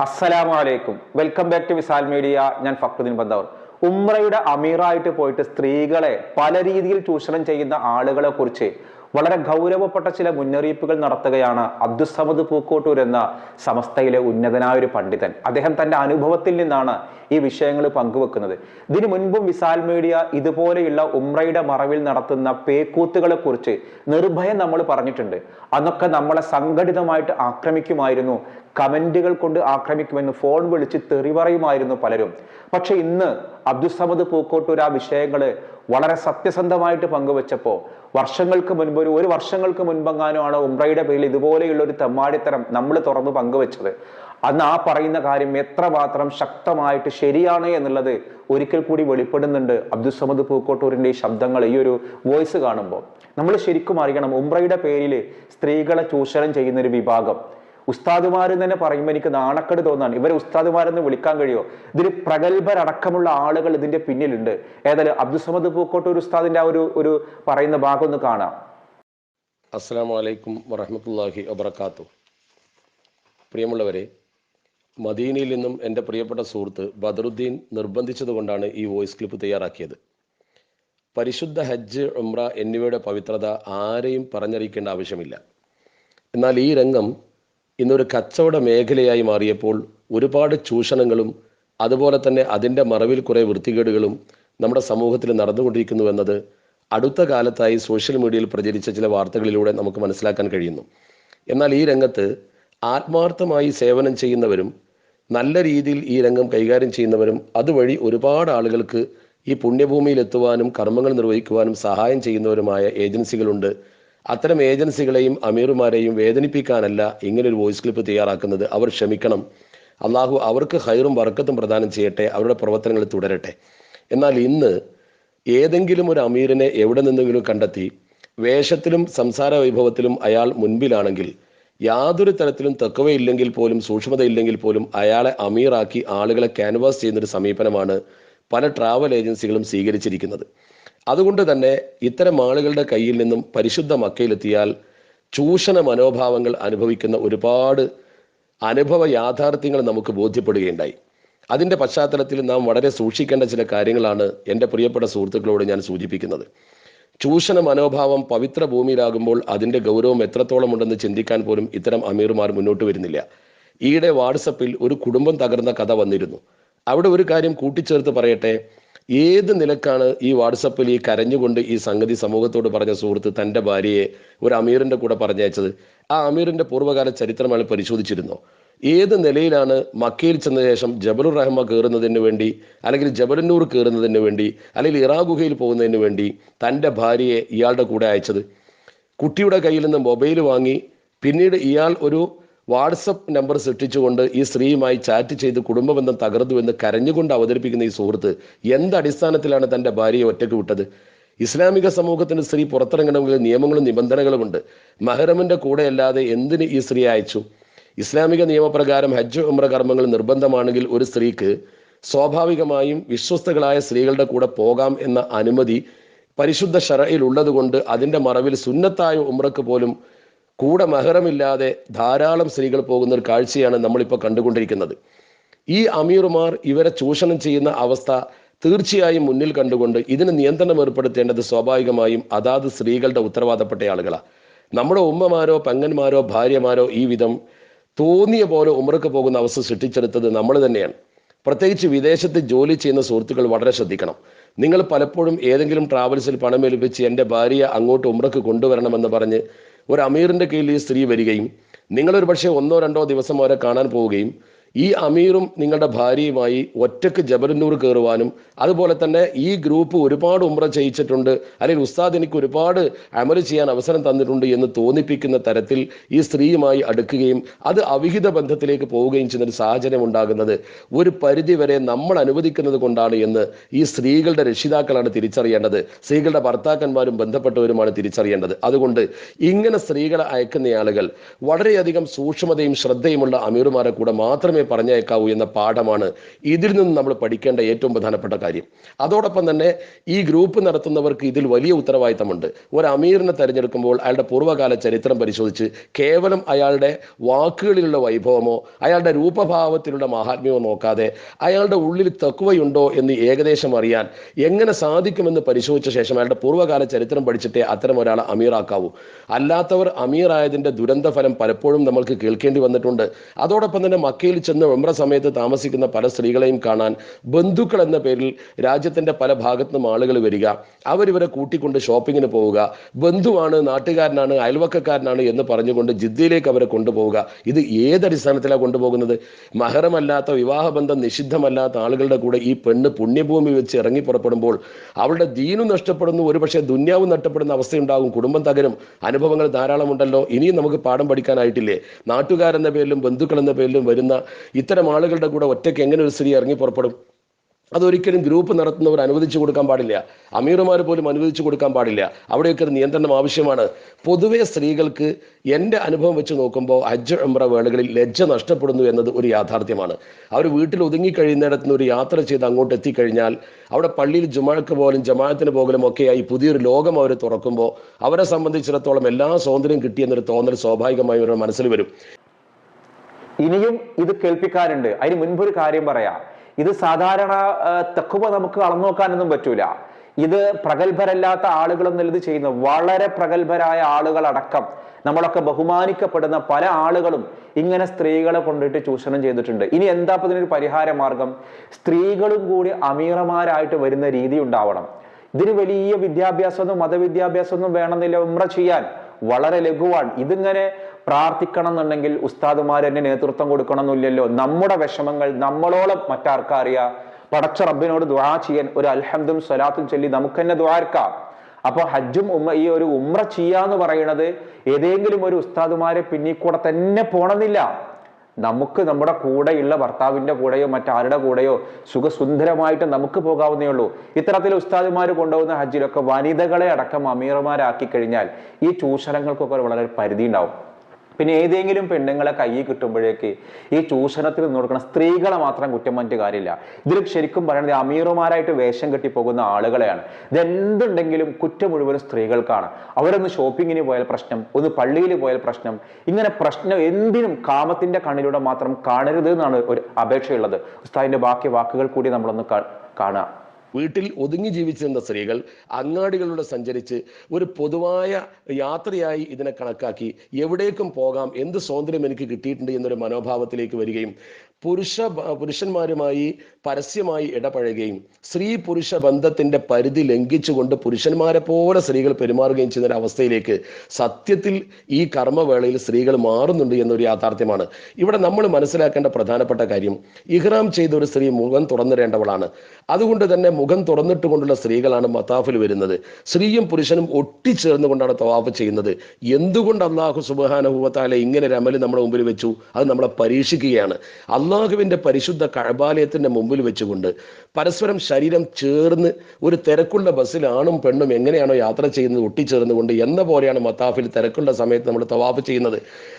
അസ്സലാമു അലൈക്കും welcome back to Visal media. ഞാൻ ഫക്രുദ്ദീൻ ബന്ദവർ. ഉംറയുടെ അമീറായിട്ട് പോയിട്ട് സ്ത്രീകളെ പല രീതിയിൽ ചൂഷണം ചെയ്യുന്ന ആളുകളെ കുറിച്ച് വളരെ ഗൗരവപ്പെട്ട ചില മുന്നറിയിപ്പുകൾ നടത്തുകയാണ് അബ്ദുസമദ് പൂക്കോട്ടൂർ എന്ന സമസ്തയിലെ ഉന്നതനായ ഒരു പണ്ഡിതൻ. അദ്ദേഹം തന്റെ അനുഭവത്തിൽ നിന്നാണ് ഈ വിഷയങ്ങൾ പങ്കുവെക്കുന്നത്. ഇതിനു മുൻപും വിസാൽ മീഡിയ ഇതുപോലെയുള്ള ഉമ്രയുടെ മറവിൽ നടത്തുന്ന പേക്കൂത്തുകളെ കുറിച്ച് നിർഭയം നമ്മൾ പറഞ്ഞിട്ടുണ്ട്. അന്നൊക്കെ നമ്മളെ സംഘടിതമായിട്ട് ആക്രമിക്കുമായിരുന്നു. കമന്റുകൾ കൊണ്ട് ആക്രമിക്കുമെന്ന് ഫോൺ വിളിച്ച് തെറിപറയുമായിരുന്നു പലരും. പക്ഷെ ഇന്ന് അബ്ദുസമദ് പൂക്കോട്ടൂർ ആ വിഷയങ്ങൾ വളരെ സത്യസന്ധമായിട്ട് പങ്കുവെച്ചപ്പോൾ വർഷങ്ങൾക്ക് മുൻപ് ഒരു ഒരു വർഷങ്ങൾക്ക് മുൻപെങ്ങാനുമാണ് ഉംറയുടെ പേരിൽ ഇതുപോലെയുള്ള ഒരു തെമ്മാടിത്തരം നമ്മൾ തുറന്നു പങ്കുവെച്ചത്. അന്ന് ആ പറയുന്ന കാര്യം എത്രമാത്രം ശക്തമായിട്ട് ശരിയാണ് എന്നുള്ളത് ഒരിക്കൽ കൂടി വെളിപ്പെടുന്നുണ്ട് അബ്ദുസമദ് പൂക്കോട്ടൂരിന്റെ ഈ ശബ്ദങ്ങൾ ഈ ഒരു വോയിസ് കാണുമ്പോൾ. നമ്മൾ ശരിക്കും അറിയണം ഉംറയുടെ പേരിൽ സ്ത്രീകളെ ചൂഷണം ചെയ്യുന്ന ഒരു വിഭാഗം. ഉസ്താദുമാർ തന്നെ പറയുമ്പോൾ എനിക്ക് നാണക്കേട് തോന്നാണ് ഇവരെ ഉസ്താദുമാരെന്ന് വിളിക്കാൻ കഴിയുമോ ഇതിന് പ്രഗത്ഭരടക്കമുള്ള ആളുകൾ ഇതിന്റെ പിന്നിലുണ്ട്. ഏതായാലും അബ്ദുസമദ് പൂക്കോട്ടൂർ ഉസ്താദിന്റെ ആ ഒരു ഒരു പറയുന്ന ഭാഗം ഒന്ന് കാണാം. അസ്സാം വലൈക്കും വറഹമത്തല്ലാഹി വബർക്കാത്തു പ്രിയമുള്ളവരെ മദീനയിൽ നിന്നും എന്റെ പ്രിയപ്പെട്ട സുഹൃത്ത് ബദറുദ്ദീൻ നിർബന്ധിച്ചതുകൊണ്ടാണ് ഈ വോയിസ് ക്ലിപ്പ് തയ്യാറാക്കിയത്. പരിശുദ്ധ ഹജ്ജ് ഉംറ എന്നിവയുടെ പവിത്രത ആരെയും പറഞ്ഞറിയിക്കേണ്ട ആവശ്യമില്ല. എന്നാൽ ഈ രംഗം ഇന്നൊരു കച്ചവട മേഖലയായി മാറിയപ്പോൾ ഒരുപാട് ചൂഷണങ്ങളും അതുപോലെ തന്നെ അതിന്റെ മറവിൽ കുറേ വൃത്തികേടുകളും നമ്മുടെ സമൂഹത്തിൽ നടന്നുകൊണ്ടിരിക്കുന്നു എന്നത് അടുത്ത കാലത്തായി സോഷ്യൽ മീഡിയയിൽ പ്രചരിച്ച ചില വാർത്തകളിലൂടെ നമുക്ക് മനസ്സിലാക്കാൻ കഴിയുന്നു. എന്നാൽ ഈ രംഗത്ത് ആത്മാർത്ഥമായി സേവനം ചെയ്യുന്നവരും നല്ല രീതിയിൽ ഈ രംഗം കൈകാര്യം ചെയ്യുന്നവരും അതുവഴി ഒരുപാട് ആളുകൾക്ക് ഈ പുണ്യഭൂമിയിൽ എത്തുവാനും കർമ്മങ്ങൾ നിർവഹിക്കുവാനും സഹായം ചെയ്യുന്നവരുമായ ഏജൻസികളുണ്ട്. അത്തരം ഏജൻസികളെയും അമീറുമാരെയും വേദനിപ്പിക്കാനല്ല ഇങ്ങനൊരു വോയിസ് ക്ലിപ്പ് തയ്യാറാക്കുന്നത്. അവർ ക്ഷമിക്കണം. അള്ളാഹു അവർക്ക് ഹൈറും വർക്കത്തും പ്രദാനം ചെയ്യട്ടെ അവരുടെ പ്രവർത്തനങ്ങൾ തുടരട്ടെ. എന്നാൽ ഇന്ന് ഏതെങ്കിലും ഒരു അമീറിനെ എവിടെ നിന്നെങ്കിലും കണ്ടെത്തി വേഷത്തിലും സംസാര വൈഭവത്തിലും അയാൾ മുൻപിലാണെങ്കിൽ യാതൊരു തരത്തിലും തെക്കവയില്ലെങ്കിൽ പോലും സൂക്ഷ്മതയില്ലെങ്കിൽ പോലും അയാളെ അമീറാക്കി ആളുകളെ ക്യാൻവാസ് ചെയ്യുന്നൊരു സമീപനമാണ് പല ട്രാവൽ ഏജൻസികളും സ്വീകരിച്ചിരിക്കുന്നത്. അതുകൊണ്ട് തന്നെ ഇത്തരം ആളുകളുടെ കയ്യിൽ നിന്നും പരിശുദ്ധ മക്കയിലെത്തിയാൽ ചൂഷണ മനോഭാവങ്ങൾ അനുഭവിക്കുന്ന ഒരുപാട് അനുഭവ യാഥാർത്ഥ്യങ്ങൾ നമുക്ക് ബോധ്യപ്പെടുകയുണ്ടായി. അതിന്റെ പശ്ചാത്തലത്തിൽ നാം വളരെ സൂക്ഷിക്കേണ്ട ചില കാര്യങ്ങളാണ് എന്റെ പ്രിയപ്പെട്ട സുഹൃത്തുക്കളോട് ഞാൻ സൂചിപ്പിക്കുന്നത്. ചൂഷണ മനോഭാവം പവിത്ര ഭൂമിയിലാകുമ്പോൾ അതിന്റെ ഗൗരവം എത്രത്തോളം ഉണ്ടെന്ന് ചിന്തിക്കാൻ പോലും ഇത്തരം അമീർമാർ മുന്നോട്ട് വരുന്നില്ല. ഈയിടെ വാട്സപ്പിൽ ഒരു കുടുംബം തകർന്ന കഥ വന്നിരുന്നു. അവിടെ ഒരു കാര്യം കൂട്ടിച്ചേർത്ത് പറയട്ടെ? ഏത് നിലക്കാണ് ഈ വാട്സപ്പിൽ ഈ കരഞ്ഞുകൊണ്ട് ഈ സംഗതി സമൂഹത്തോട് പറഞ്ഞ സുഹൃത്ത് തന്റെ ഭാര്യയെ ഒരു അമീറിന്റെ കൂടെ പറഞ്ഞയച്ചത്? ആ അമീറിന്റെ പൂർവകാല ചരിത്രം അയാൾ പരിശോധിച്ചിരുന്നോ? ഏത് നിലയിലാണ് മക്കയിൽ ചെന്ന ശേഷം ജബലുർ റഹ്മ കയറുന്നതിന് വേണ്ടി അല്ലെങ്കിൽ ജബലന്നൂർ കയറുന്നതിന് വേണ്ടി അല്ലെങ്കിൽ ഇറാ ഗുഹയിൽ പോകുന്നതിന് വേണ്ടി തന്റെ ഭാര്യയെ ഇയാളുടെ കൂടെ അയച്ചത്? കുട്ടിയുടെ കയ്യിൽ നിന്ന് മൊബൈൽ വാങ്ങി പിന്നീട് ഇയാൾ ഒരു വാട്സപ്പ് നമ്പർ സൃഷ്ടിച്ചുകൊണ്ട് ഈ സ്ത്രീയുമായി ചാറ്റ് ചെയ്ത് കുടുംബബന്ധം തകർന്നു എന്ന് കരഞ്ഞുകൊണ്ട് അവതരിപ്പിക്കുന്ന ഈ സുഹൃത്ത് എന്ത് അടിസ്ഥാനത്തിലാണ് തന്റെ ഭാര്യയെ ഒറ്റയ്ക്ക് വിട്ടത്? ഇസ്ലാമിക സമൂഹത്തിന് സ്ത്രീ പുറത്തിറങ്ങണമെങ്കിൽ നിയമങ്ങളും നിബന്ധനകളുമുണ്ട് മഹറമിന്റെ കൂടെ അല്ലാതെ എന്തിന് ഈ സ്ത്രീ അയച്ചു? ഇസ്ലാമിക നിയമപ്രകാരം ഹജ്ജ് ഉമ്ര കർമ്മങ്ങൾ നിർബന്ധമാണെങ്കിൽ ഒരു സ്ത്രീക്ക് സ്വാഭാവികമായും വിശ്വസ്തകളായ സ്ത്രീകളുടെ കൂടെ പോകാം എന്ന അനുമതി പരിശുദ്ധ ഷറയിൽ ഉള്ളതുകൊണ്ട് അതിന്റെ മറവിൽ സുന്നത്തായ ഉമ്രക്ക് പോലും കൂടെ മഹറമില്ലാതെ ധാരാളം സ്ത്രീകൾ പോകുന്ന ഒരു കാഴ്ചയാണ് നമ്മളിപ്പോൾ കണ്ടുകൊണ്ടിരിക്കുന്നത്. ഈ അമീറുമാർ ഇവരെ ചൂഷണം ചെയ്യുന്ന അവസ്ഥ തീർച്ചയായും മുന്നിൽ കണ്ടുകൊണ്ട് ഇതിന് നിയന്ത്രണം ഏർപ്പെടുത്തേണ്ടത് സ്വാഭാവികമായും അതാത് സ്ത്രീകളുടെ ഉത്തരവാദപ്പെട്ട ആളുകളാണ് നമ്മുടെ ഉമ്മമാരോ പെങ്ങന്മാരോ ഭാര്യമാരോ ഈ വിധം തോന്നിയ പോലെ ഉമർക്ക് പോകുന്ന അവസ്ഥ സൃഷ്ടിച്ചെടുത്തത് നമ്മൾ തന്നെയാണ്. പ്രത്യേകിച്ച് വിദേശത്ത് ജോലി ചെയ്യുന്ന സുഹൃത്തുക്കൾ വളരെ ശ്രദ്ധിക്കണം. നിങ്ങൾ പലപ്പോഴും ഏതെങ്കിലും ട്രാവൽസിൽ പണം ഏൽപ്പിച്ച് എന്റെ ഭാര്യയെ അങ്ങോട്ട് ഉമ്രക്ക് കൊണ്ടുവരണമെന്ന് പറഞ്ഞ് ഒരു അമീറിന്റെ കീഴിൽ ഈ സ്ത്രീ വരികയും നിങ്ങളൊരു പക്ഷേ ഒന്നോ രണ്ടോ ദിവസം അവരെ കാണാൻ പോവുകയും ഈ അമീറും നിങ്ങളുടെ ഭാര്യയുമായി ഒറ്റയ്ക്ക് ജബലന്നൂർ കയറുവാനും അതുപോലെ തന്നെ ഈ ഗ്രൂപ്പ് ഒരുപാട് ഉമ്ര ചെയ്യിച്ചിട്ടുണ്ട് അല്ലെങ്കിൽ ഉസ്താദ് എനിക്ക് ഒരുപാട് അമൽ ചെയ്യാൻ അവസരം തന്നിട്ടുണ്ട് എന്ന് തോന്നിപ്പിക്കുന്ന തരത്തിൽ ഈ സ്ത്രീയുമായി അടുക്കുകയും അത് അവിഹിത ബന്ധത്തിലേക്ക് പോവുകയും ചെയ്യുന്ന ഒരു സാഹചര്യം ഉണ്ടാകുന്നത്. ഒരു പരിധിവരെ നമ്മൾ അനുവദിക്കുന്നത് കൊണ്ടാണ് എന്ന് ഈ സ്ത്രീകളുടെ രക്ഷിതാക്കളാണ് തിരിച്ചറിയേണ്ടത്. സ്ത്രീകളുടെ ഭർത്താക്കന്മാരും ബന്ധപ്പെട്ടവരുമാണ് തിരിച്ചറിയേണ്ടത്. അതുകൊണ്ട് ഇങ്ങനെ സ്ത്രീകളെ അയക്കുന്ന ആളുകൾ വളരെയധികം സൂക്ഷ്മതയും ശ്രദ്ധയുമുള്ള അമീറുമാരെ കൂടെ മാത്രമേ പറഞ്ഞേക്കാവൂ എന്ന പാഠമാണ് ഇതിൽ നിന്ന് നമ്മൾ പഠിക്കേണ്ട ഏറ്റവും പ്രധാനപ്പെട്ട കാര്യം. അതോടൊപ്പം തന്നെ ഈ ഗ്രൂപ്പ് നടത്തുന്നവർക്ക് ഇതിൽ വലിയ ഉത്തരവാദിത്തമുണ്ട്. ഒരു അമീറിനെ തെരഞ്ഞെടുക്കുമ്പോൾ അയാളുടെ പൂർവകാല ചരിത്രം പരിശോധിച്ച് കേവലം അയാളുടെ വാക്കുകളിലുള്ള വൈഭവമോ അയാളുടെ രൂപഭാവത്തിലുള്ള മഹാത്മ്യമോ നോക്കാതെ അയാളുടെ ഉള്ളിൽ തക്കുവയുണ്ടോ എന്ന് ഏകദേശം അറിയാൻ എങ്ങനെ സാധിക്കുമെന്ന് പരിശോധിച്ച ശേഷം അയാളുടെ പൂർവകാല ചരിത്രം പഠിച്ചിട്ടേ അത്തരം ഒരാളെ അമീറാക്കാവൂ. അല്ലാത്തവർ അമീറായതിന്റെ ദുരന്ത ഫലം പലപ്പോഴും നമ്മൾക്ക് കേൾക്കേണ്ടി വന്നിട്ടുണ്ട്. അതോടൊപ്പം തന്നെ മക്കയിൽ ചെന്ന് ഉംറ സമയത്ത് താമസിക്കുന്ന പല സ്ത്രീകളെയും കാണാൻ ബന്ധുക്കൾ എന്ന പേരിൽ രാജ്യത്തിന്റെ പല ഭാഗത്തു നിന്നും ആളുകൾ വരിക. അവരിവരെ കൂട്ടിക്കൊണ്ട് ഷോപ്പിങ്ങിന് പോവുക. ബന്ധുവാണ് നാട്ടുകാരനാണ് അയൽവക്കക്കാരനാണ് എന്ന് പറഞ്ഞുകൊണ്ട് ജിദ്ദയിലേക്ക് അവരെ കൊണ്ടുപോവുക. ഇത് ഏതടിസ്ഥാനത്തിലാണ് കൊണ്ടുപോകുന്നത്? മഹറമല്ലാത്ത വിവാഹബന്ധം നിഷിദ്ധമല്ലാത്ത ആളുകളുടെ കൂടെ ഈ പെണ്ണ് പുണ്യഭൂമി വെച്ച് ഇറങ്ങി പുറപ്പെടുമ്പോൾ അവളുടെ ദീനും നഷ്ടപ്പെടുന്നു. ഒരുപക്ഷെ ദുന്യാവും നഷ്ടപ്പെടുന്ന അവസ്ഥയുണ്ടാകും. കുടുംബം തകരും. അനുഭവങ്ങൾ ധാരാളമുണ്ടല്ലോ. ഇനിയും നമുക്ക് പാഠം പഠിക്കാനായിട്ടില്ലേ? നാട്ടുകാരെന്ന പേരിലും ബന്ധുക്കൾ എന്ന പേരിലും വരുന്ന ഇത്തരം ആളുകളുടെ കൂടെ ഒറ്റയ്ക്ക് എങ്ങനെ ഒരു സ്ത്രീ ഇറങ്ങി പുറപ്പെടും? അതൊരിക്കലും ഗ്രൂപ്പ് നടത്തുന്നവർ അനുവദിച്ചു കൊടുക്കാൻ പാടില്ല. അമീറുമാർ പോലും അനുവദിച്ചു കൊടുക്കാൻ പാടില്ല. അവിടെയൊക്കെ നിയന്ത്രണം ആവശ്യമാണ്. പൊതുവെ സ്ത്രീകൾക്ക് എന്റെ അനുഭവം വെച്ച് നോക്കുമ്പോൾ ഹജ്ജ് ഉംറ വേളകളിൽ ലജ്ജ നഷ്ടപ്പെടുന്നു എന്നത് ഒരു യാഥാർത്ഥ്യമാണ്. അവർ വീട്ടിൽ ഒതുങ്ങിക്കഴിയുന്നിടത്ത് നിന്ന് ഒരു യാത്ര ചെയ്ത് അങ്ങോട്ട് എത്തിക്കഴിഞ്ഞാൽ അവിടെ പള്ളിയിൽ ജുമാക്ക് പോലും ജമാഅത്തിന് പോകലും ഒക്കെയായി പുതിയൊരു ലോകം അവർ തുറക്കുമ്പോൾ അവരെ സംബന്ധിച്ചിടത്തോളം എല്ലാ സ്വാതന്ത്ര്യം കിട്ടിയെന്നൊരു തോന്നൽ സ്വാഭാവികമായി അവരുടെ മനസ്സിൽ വരും. ഇനിയും ഇത് കേൾപ്പിക്കാറുണ്ട്. അതിന് മുൻപൊരു കാര്യം പറയാം. ഇത് സാധാരണ തെക്കുവ നമുക്ക് അളന്നു നോക്കാനൊന്നും പറ്റൂല. ഇത് പ്രഗത്ഭരല്ലാത്ത ആളുകളൊന്നും ഇത് ചെയ്യുന്ന വളരെ പ്രഗത്ഭരായ ആളുകളടക്കം നമ്മളൊക്കെ ബഹുമാനിക്കപ്പെടുന്ന പല ആളുകളും ഇങ്ങനെ സ്ത്രീകളെ കൊണ്ടിട്ട് ചൂഷണം ചെയ്തിട്ടുണ്ട്. ഇനി എന്താ ഇപ്പൊ ഇതിനൊരു പരിഹാര മാർഗം സ്ത്രീകളും കൂടി അമീറമാരായിട്ട് വരുന്ന രീതി ഉണ്ടാവണം. ഇതിന് വലിയ വിദ്യാഭ്യാസമൊന്നും മതവിദ്യാഭ്യാസമൊന്നും വേണമെന്നില്ല ഉമ്ര ചെയ്യാൻ. വളരെ ലഘുവാണ്. ഇതിങ്ങനെ പ്രാർത്ഥിക്കണം എന്നുണ്ടെങ്കിൽ ഉസ്താദുമാർ എന്നെ നേതൃത്വം കൊടുക്കണമെന്നില്ലല്ലോ. നമ്മുടെ വിഷമങ്ങൾ നമ്മളോളം മറ്റാർക്കാ അറിയാ പടച്ച റബ്ബിനോട് ദ്വാ ചെയ്യാൻ ഒരു അൽഹംദും സ്വലാത്തും ചൊല്ലി നമുക്ക് തന്നെ ദ്വാർക്കാം അപ്പൊ ഹജ്ജും ഉമ്മ ഈ ഒരു ഉമ്ര ചെയ്യാന്ന് പറയുന്നത് ഏതെങ്കിലും ഒരു ഉസ്താദുമാരെ പിന്നിൽ കൂടെ തന്നെ പോണമെന്നില്ല നമുക്ക് നമ്മുടെ കൂടെയുള്ള ഭർത്താവിന്റെ കൂടെയോ മറ്റാരുടെ കൂടെയോ സുഖസുന്ദരമായിട്ട് നമുക്ക് പോകാവുന്നേ ഉള്ളൂ. ഇത്തരത്തിൽ ഉസ്താദുമാർ കൊണ്ടുപോകുന്ന ഹജ്ജിലൊക്കെ വനിതകളെ അടക്കം അമീർമാരാക്കി കഴിഞ്ഞാൽ ഈ ചൂഷണങ്ങൾക്കൊക്കെ വളരെ പരിധി ഉണ്ടാവും പിന്നെ ഏതെങ്കിലും പെണ്ണുങ്ങളെ കയ്യിൽ കിട്ടുമ്പോഴേക്ക് ഈ ചൂഷണത്തിൽ നിന്ന് കൊടുക്കുന്ന സ്ത്രീകളെ മാത്രം കുറ്റം പറഞ്ഞിട്ട് കാര്യമില്ല. ഇതിൽ ശരിക്കും പറയുന്നത് അമീറുമാരായിട്ട് വേഷം കെട്ടി പോകുന്ന ആളുകളെയാണ്. ഇതെന്തുണ്ടെങ്കിലും കുറ്റം മുഴുവനും സ്ത്രീകൾക്കാണ്. അവരൊന്ന് ഷോപ്പിങ്ങിന് പോയാൽ പ്രശ്നം ഒന്ന് പള്ളിയിൽ പോയാൽ പ്രശ്നം. ഇങ്ങനെ പ്രശ്നം എന്തിനും കാമത്തിന്റെ കണ്ണിലൂടെ മാത്രം കാണരുത് എന്നാണ് ഒരു അപേക്ഷയുള്ളത്. ഉസ്താദിന്റെ ബാക്കി വാക്കുകൾ കൂടി നമ്മളൊന്ന് കാ- കാണുക വീട്ടിൽ ഒതുങ്ങി ജീവിച്ചിരുന്ന സ്ത്രീകൾ അങ്ങാടികളിലൂടെ സഞ്ചരിച്ച് ഒരു പൊതുവായ യാത്രയായി ഇതിനെ കണക്കാക്കി എവിടേക്കും പോകാം എന്ത് സ്വാതന്ത്ര്യം എനിക്ക് കിട്ടിയിട്ടുണ്ട് എന്നൊരു മനോഭാവത്തിലേക്ക് വരികയും പുരുഷ പുരുഷന്മാരുമായി പരസ്യമായി ഇടപഴകുകയും സ്ത്രീ പുരുഷ ബന്ധത്തിന്റെ പരിധി ലംഘിച്ചുകൊണ്ട് പുരുഷന്മാരെ പോലെ സ്ത്രീകൾ പെരുമാറുകയും ചെയ്യുന്ന ഒരു അവസ്ഥയിലേക്ക് സത്യത്തിൽ ഈ കർമ്മവേളയിൽ സ്ത്രീകൾ മാറുന്നുണ്ട് എന്നൊരു യാഥാർത്ഥ്യമാണ്. ഇവിടെ നമ്മൾ മനസ്സിലാക്കേണ്ട പ്രധാനപ്പെട്ട കാര്യം ഇഹ്റാം ചെയ്ത ഒരു സ്ത്രീ മുഖം തുറന്നിടേണ്ടവളാണ്. അതുകൊണ്ട് തന്നെ മുഖം തുറന്നിട്ട് കൊണ്ടുള്ള സ്ത്രീകളാണ് മത്താഫിൽ വരുന്നത്. സ്ത്രീയും പുരുഷനും ഒട്ടിച്ചേർന്നുകൊണ്ടാണ് തവാഫ് ചെയ്യുന്നത്. എന്തുകൊണ്ട് അള്ളാഹു സുബാനുഭവത്താലെ ഇങ്ങനെ ഒരു അമൽ നമ്മുടെ മുമ്പിൽ വെച്ചു? അത് നമ്മളെ പരീക്ഷിക്കുകയാണ്. അള്ളാഹുവിന്റെ പരിശുദ്ധ കഴബാലയത്തിന്റെ മുമ്പിൽ വെച്ചുകൊണ്ട് പരസ്പരം ശരീരം ചേർന്ന് ഒരു തിരക്കുള്ള ബസ്സിൽ ആണും പെണ്ണും എങ്ങനെയാണോ യാത്ര ചെയ്യുന്നത് ഒട്ടിച്ചേർന്നുകൊണ്ട് എന്ന പോലെയാണ് മത്താഫിൽ തിരക്കുള്ള സമയത്ത് നമ്മൾ തവാഫ് ചെയ്യുന്നത്.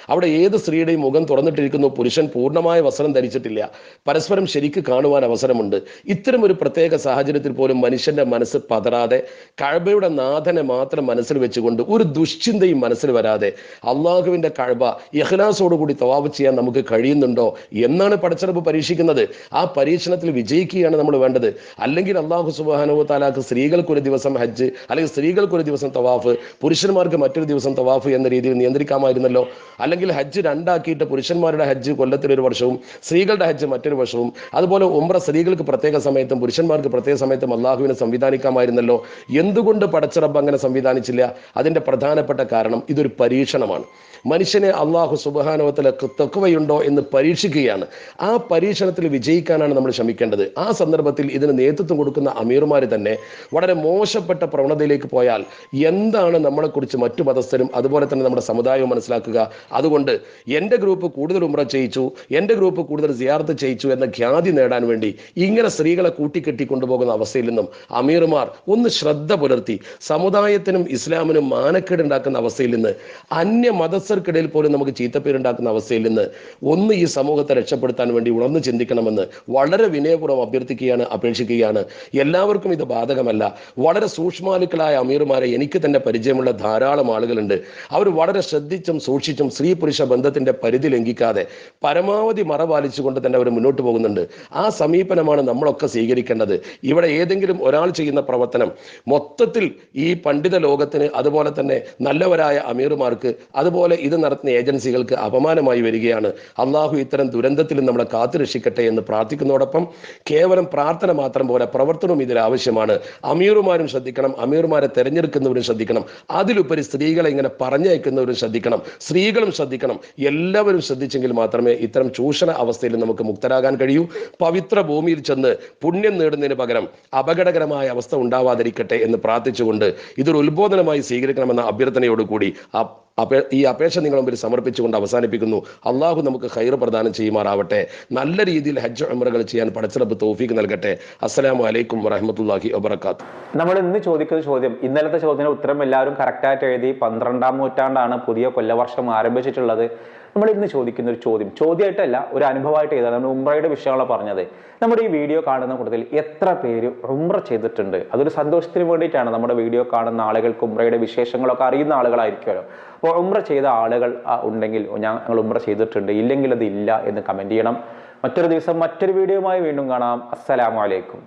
അവിടെ ഏത് സ്ത്രീയുടെയും മുഖം തുറന്നിട്ടിരിക്കുന്നു പുരുഷൻ പൂർണമായ വസ്ത്രം ധരിച്ചിട്ടില്ല. പരസ്പരം ശരിക്ക് കാണുവാൻ അവസരമുണ്ട്. ഇത്തരം ഒരു പ്രത്യേക സാഹചര്യത്തിൽ പോലും മനുഷ്യന്റെ മനസ്സ് പതറാതെ കഴബയുടെ നാഥനെ മാത്രം മനസ്സിൽ വെച്ചുകൊണ്ട് ഒരു ദുശ്ചിന്തയും മനസ്സിൽ വരാതെ അള്ളാഹുവിന്റെ കഴബ ഇഹ്ലാസോടുകൂടി തവാഫ് ചെയ്യാൻ നമുക്ക് കഴിയുന്നുണ്ടോ എന്നാണ് പടച്ചറപ്പ് പരീക്ഷിക്കുന്നത്. ആ പരീക്ഷണത്തിൽ വിജയിക്കുകയാണ് നമ്മൾ വേണ്ടത്. അല്ലെങ്കിൽ അള്ളാഹു സുബാനു താലാക്ക് സ്ത്രീകൾക്ക് ഒരു ദിവസം ഹജ്ജ് അല്ലെങ്കിൽ സ്ത്രീകൾക്ക് ഒരു ദിവസം തവാഫ് പുരുഷന്മാർക്ക് മറ്റൊരു ദിവസം തവാഫ് എന്ന രീതിയിൽ നിയന്ത്രിക്കാമായിരുന്നല്ലോ. അല്ലെങ്കിൽ ഹജ്ജ് രണ്ടാക്കിയിട്ട് പുരുഷന്മാരുടെ ഹജ്ജ് കൊല്ലത്തിൽ ഒരു വർഷവും സ്ത്രീകളുടെ ഹജ്ജ് മറ്റൊരു വർഷവും അതുപോലെ ഉംറ സ്ത്രീകൾക്ക് പ്രത്യേക സമയത്തും പുരുഷന്മാർക്ക് പ്രത്യേക സമയത്തും അള്ളാഹുവിനെ സംവിധാനിക്കാമായിരുന്നല്ലോ. എന്തുകൊണ്ട് പടച്ചറബ് അങ്ങനെ സംവിധാനിച്ചില്ല? അതിന്റെ പ്രധാനപ്പെട്ട കാരണം ഇതൊരു പരീക്ഷണമാണ്. മനുഷ്യനെ അള്ളാഹു സുബാനവത്തിലെ തെക്കുവയുണ്ടോ എന്ന് പരീക്ഷിക്കുകയാണ്. ആ പരീക്ഷണത്തിൽ വിജയിക്കാനാണ് നമ്മൾ ശ്രമിക്കേണ്ടത്. ആ സന്ദർഭത്തിൽ ഇതിന് നേതൃത്വം കൊടുക്കുന്ന അമീർമാർ തന്നെ വളരെ മോശപ്പെട്ട പ്രവണതയിലേക്ക് പോയാൽ എന്താണ് നമ്മളെക്കുറിച്ച് മറ്റു മതസ്ഥരും അതുപോലെ തന്നെ നമ്മുടെ സമുദായവും മനസ്സിലാക്കുക? അതുകൊണ്ട് എന്റെ ഗ്രൂപ്പ് കൂടുതൽ ഉമ്ര ചെയ്യിച്ചു എന്റെ ഗ്രൂപ്പ് കൂടുതൽ സിയാർത്ത് ചെയ്യിച്ചു എന്ന ഖ്യാതി നേടാൻ വേണ്ടി ഇങ്ങനെ സ്ത്രീകളെ കൂട്ടിക്കെട്ടി കൊണ്ടുപോകുന്ന അവസ്ഥയിൽ നിന്നും അമീർമാർ ഒന്ന് ശ്രദ്ധ പുലർത്തി സമുദായത്തിനും ഇസ്ലാമിനും മാനക്കേടുണ്ടാക്കുന്ന അവസ്ഥയിൽ നിന്ന് അന്യ മതസ്ഥർക്കിടയിൽ പോലും നമുക്ക് ചീത്തപ്പേരുണ്ടാക്കുന്ന അവസ്ഥയിൽ നിന്ന് ഒന്ന് ഈ സമൂഹത്തെ രക്ഷപ്പെടുത്താൻ വേണ്ടി ഉണർന്നു ചിന്തിക്കണമെന്ന് വളരെ വിനയപൂർവം അഭ്യർത്ഥിക്കുകയാണ് അപേക്ഷിക്കുകയാണ്. എല്ലാവർക്കും ഇത് ബാധകമല്ല. വളരെ സൂക്ഷ്മാലുക്കളായ അമീർമാരെ എനിക്ക് തന്നെ പരിചയമുള്ള ധാരാളം ആളുകളുണ്ട്. അവർ വളരെ ശ്രദ്ധിച്ചും സൂക്ഷിച്ചും സ്ത്രീ പുരുഷ ബന്ധത്തിന്റെ പരിധി ലംഘിക്കാതെ പരമാവധി മറ പാലിച്ചുകൊണ്ട് തന്നെ അവർ മുന്നോട്ട് പോകുന്നുണ്ട്. ആ സമീപനമാണ് നമ്മളൊക്കെ സ്വീകരിക്കേണ്ടത്. ഇവിടെ ഏതെങ്കിലും ഒരാൾ ചെയ്യുന്ന പ്രവർത്തനം മൊത്തത്തിൽ ഈ പണ്ഡിത ലോകത്തിന് അതുപോലെ തന്നെ നല്ലവരായ അമീർമാർക്ക് അതുപോലെ ഇത് നടത്തുന്ന ഏജൻസികൾക്ക് അപമാനമായി വരികയാണ്. അള്ളാഹു ഇത്തരം ദുരന്തത്തിൽ നമ്മളെ കാത്തുരക്ഷിക്കട്ടെ എന്ന് പ്രാർത്ഥിക്കുന്നതോടൊപ്പം കേവലം പ്രാർത്ഥന മാത്രം പോലെ പ്രവർത്തനവും ഇതിൽ ആവശ്യമാണ്. അമീറുമാരും ശ്രദ്ധിക്കണം അമീർമാരെ തെരഞ്ഞെടുക്കുന്നവരും ശ്രദ്ധിക്കണം. അതിലുപരി സ്ത്രീകളെ ഇങ്ങനെ പറഞ്ഞയക്കുന്നവരും ശ്രദ്ധിക്കണം സ്ത്രീകളും ശ്രദ്ധിക്കണം. എല്ലാവരും ശ്രദ്ധിച്ചെങ്കിൽ മാത്രമേ ഇത്തരം ചൂഷണ അവസ്ഥയിൽ നമുക്ക് മുക്തരാകാൻ കഴിയൂ. പവിത്ര ഭൂമിയിൽ ചെന്ന് പുണ്യം നേടുന്നതിന് പകരം അപകടകരമായ അവസ്ഥ ഉണ്ടാവാതിരിക്കട്ടെ എന്ന് പ്രാർത്ഥിച്ചുകൊണ്ട് ഇതൊരു ഉത്ബോധനമായി സ്വീകരിക്കണമെന്ന അഭ്യർത്ഥനയോടുകൂടി ആ- ഈ അപേക്ഷ നിങ്ങൾ മുമ്പിൽ സമർപ്പിച്ചുകൊണ്ട് അവസാനിപ്പിക്കുന്നു. അള്ളാഹു നമുക്ക് ഹൈർ പ്രദാനം ചെയ്യുമാറാവട്ടെ. നല്ല രീതിയിൽ ഹജ്ജ് ഉംറകൾ ചെയ്യാൻ പടച്ചിറപ്പ് തോഫീക്ക് നൽകട്ടെ. അസ്സലാമു അലൈക്കും വറഹമത്തല്ലാഹി വബർക്കാത്ത് നമ്മൾ ഇന്ന് ചോദിക്കുന്ന ചോദ്യം ഇന്നലത്തെ ചോദ്യത്തിന് ഉത്തരം എല്ലാവരും കറക്റ്റായിട്ട് എഴുതി പന്ത്രണ്ടാം നൂറ്റാണ്ടാണ് പുതിയ കൊല്ലവർഷം ആരംഭിച്ചിട്ടുള്ളത്. നമ്മൾ ഇന്ന് ചോദിക്കുന്ന ഒരു ചോദ്യം. ചോദ്യമായിട്ടല്ല ഒരു അനുഭവമായിട്ട് എഴുതാൻ നമ്മൾ ഉംറയുടെ വിഷയങ്ങളാണ് പറഞ്ഞത്. നമ്മുടെ ഈ വീഡിയോ കാണുന്ന കൂട്ടത്തിൽ എത്ര പേര് ഉംറ ചെയ്തിട്ടുണ്ട്? അതൊരു സന്തോഷത്തിന് വേണ്ടിയിട്ടാണ് നമ്മുടെ വീഡിയോ കാണുന്ന ആളുകൾക്ക് ഉംറയുടെ വിശേഷങ്ങളൊക്കെ അറിയുന്ന ആളുകളായിരിക്കുമല്ലോ. അപ്പോൾ ഉംറ ചെയ്ത ആളുകൾ ഉണ്ടെങ്കിൽ ഞങ്ങൾ ഉംറ ചെയ്തിട്ടുണ്ട്. ഇല്ലെങ്കിൽ അത് ഇല്ല എന്ന് കമന്റ് ചെയ്യണം. മറ്റൊരു ദിവസം മറ്റൊരു വീഡിയോയുമായി വീണ്ടും കാണാം. അസ്സലാമു അലൈക്കും.